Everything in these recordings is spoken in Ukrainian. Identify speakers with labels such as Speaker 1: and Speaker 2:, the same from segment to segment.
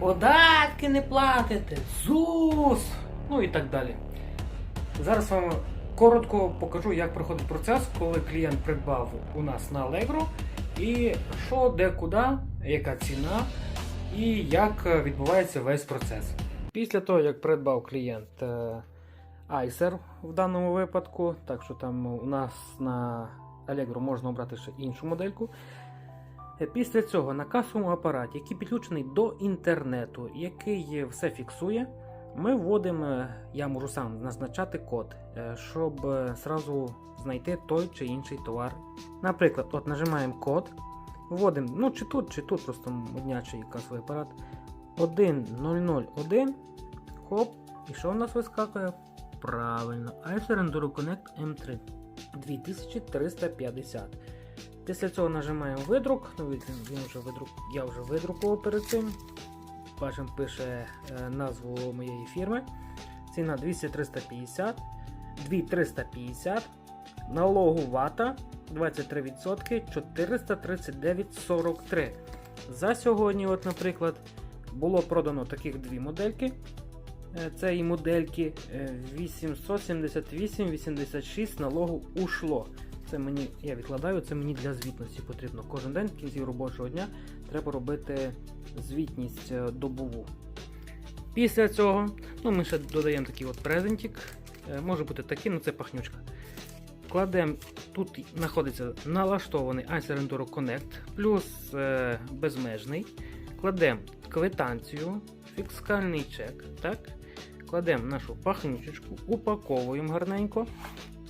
Speaker 1: податки не платите, ЗУС, ну і так далі. Зараз вам коротко покажу, як проходить процес, коли клієнт придбав у нас на Allegro, і що, де, куди, яка ціна, і як відбувається весь процес. Після того, як придбав клієнт е, Acer в даному випадку, так що там у нас на Allegro можна обрати ще іншу модельку. Е, Після цього на касовому апараті, який підключений до інтернету, який все фіксує, ми вводимо, е, я можу сам назначати код, е, щоб е, зразу знайти той чи інший товар. Наприклад, от нажимаємо код, вводимо, ну чи тут, чи тут просто моднячий касовий апарат. 1001, хоп, і що в нас вискакує? Правильно, Acer Enduro Connect M3 2350. Після цього нажимаємо видрук. Ну, він, вже видрук, я вже видрукував перед цим. Бачимо, пише е, назву моєї фірми. Ціна 200-350, 2350, налогу вата 23%, 439,43. За сьогодні, от, наприклад, було продано таких дві модельки. Е, Це і модельки е, 878-86 налогу ушло. Це мені, я відкладаю, це мені для звітності потрібно. Кожен день в кінці робочого дня треба робити звітність е, добову. Після цього ну, ми ще додаємо такий от презентик. Е, Може бути такий, ну це пахнючка. Кладемо, тут знаходиться налаштований Acer Enduro Connect плюс е, безмежний. Кладемо квитанцію, фіскальний чек. так? Кладемо нашу пахнючечку, упаковуємо гарненько.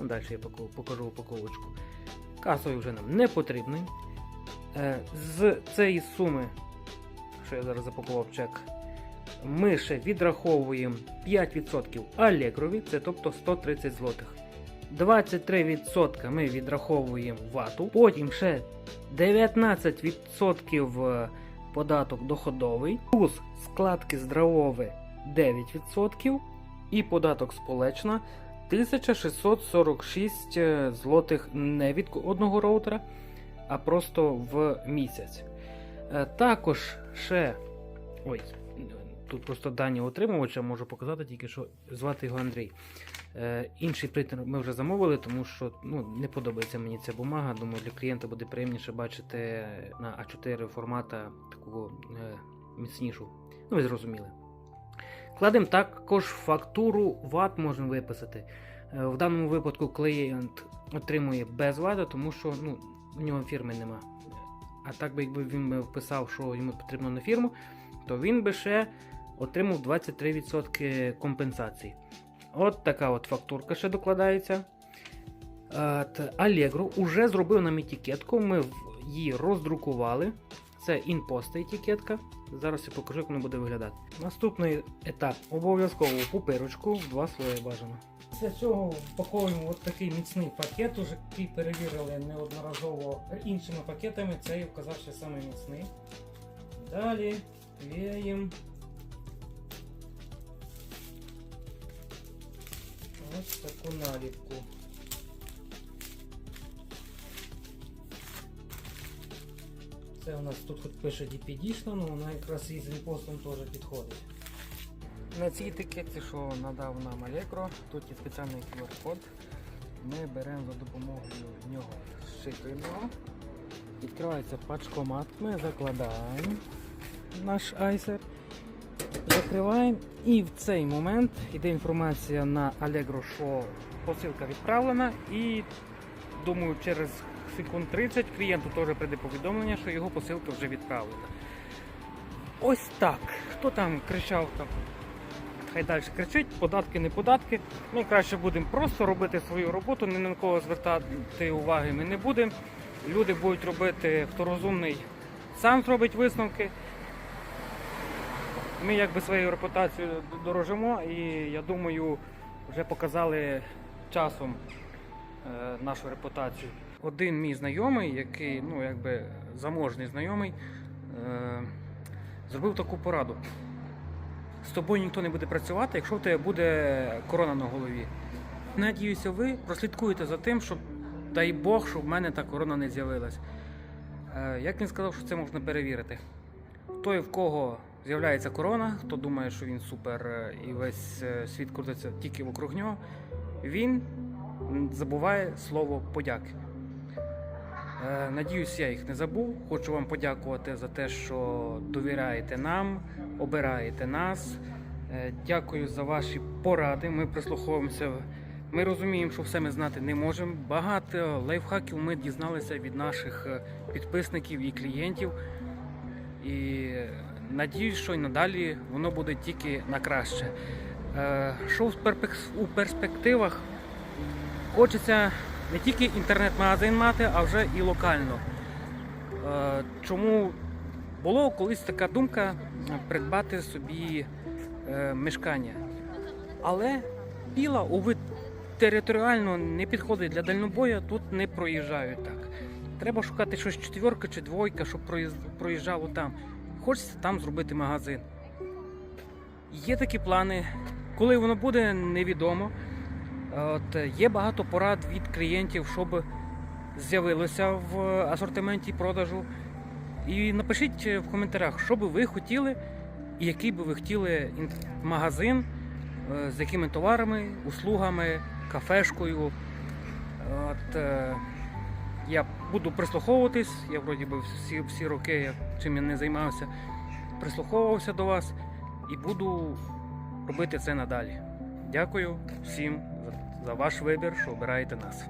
Speaker 1: Ну, Далі я покажу упаковочку. Касовий вже нам не потрібний. Е, З цієї суми, що я зараз запакував чек, ми ще відраховуємо 5% Allegro, це тобто 130 злотих. 23% ми відраховуємо вату, потім ще 19% податок доходовий, плюс складки здравове 9% і податок сполечна 1646 е, злотих не від одного роутера, а просто в місяць. Е, Також ще. Ой, тут просто дані отримувача можу показати, тільки що звати його Андрій. Е, інший принтер ми вже замовили, тому що ну, не подобається мені ця бумага. Думаю, для клієнта буде приємніше бачити на А4 формата таку е, міцнішу. Ну, ви зрозуміли. Кладемо також фактуру ват можемо виписати. Е, В даному випадку клієнт отримує без вата, тому що ну, у нього фірми нема. А так би якби він би вписав, що йому потрібно на фірму, то він би ще отримав 23% компенсації. От така от фактурка ще докладається. Allegro уже зробив нам етикетку, ми її роздрукували. Це інпоста етикетка. Зараз я покажу, як вона буде виглядати. Наступний етап обов'язково пупирочку два слої бажано. Після цього впаковуємо от такий міцний пакет, уже який перевірили неодноразово іншими пакетами. Цей оказався саме міцний. Далі клеїмо. Ось таку наліпку. Це у нас тут хоч пише DPD, ну вона якраз із репостом теж підходить. На цій етикетці, що надав нам Allegro, тут є спеціальний QR-код. Ми беремо за допомогою нього, зшитуємо. Відкривається пачкомат, ми закладаємо наш айсер, закриваємо і в цей момент йде інформація на Allegro, що посилка відправлена і думаю через секунд 30 клієнту теж прийде повідомлення, що його посилка вже відправлена. Ось так. Хто там кричав там хай далі кричить, податки, не податки. Ми краще будемо просто робити свою роботу, ні на кого звертати уваги ми не будемо. Люди будуть робити, хто розумний, сам зробить висновки. Ми якби своєю репутацією дорожимо і я думаю, вже показали часом е, нашу репутацію. Один мій знайомий, який ну, якби заможний знайомий, е, зробив таку пораду з тобою ніхто не буде працювати, якщо в тебе буде корона на голові. Надіюся, ви прослідкуєте за тим, щоб, дай Бог, щоб в мене та корона не з'явилась. Е, Як він сказав, що це можна перевірити? Той, в кого з'являється корона, хто думає, що він супер е, і весь світ крутиться тільки вокруг нього, він забуває слово подяки. Е, Надіюсь, я їх не забув. Хочу вам подякувати за те, що довіряєте нам, обираєте нас. Е, Дякую за ваші поради. Ми прислуховуємося. Ми розуміємо, що все ми знати не можемо. Багато лайфхаків ми дізналися від наших е, підписників і клієнтів. І надіюсь, що й надалі воно буде тільки на краще. Що у перспективах хочеться не тільки інтернет-магазин мати, а вже і локально. Е, Чому було колись така думка придбати собі е, мешкання. Але піла, уви, територіально не підходить для дальнобою, тут не проїжджають так. Треба шукати щось четверка чи двойка, щоб проїжджало там. Хочеться там зробити магазин. Є такі плани. Коли воно буде, невідомо. От, є багато порад від клієнтів, щоб з'явилося в асортименті продажу. І напишіть в коментарях, що би ви хотіли, і який би ви хотіли магазин, е, з якими товарами, услугами, кафешкою. От, е, я буду прислуховуватись, я вроді би всі, всі роки, як чим я не займався, прислуховувався до вас і буду робити це надалі. Дякую всім за ваш вибір, що обираєте нас.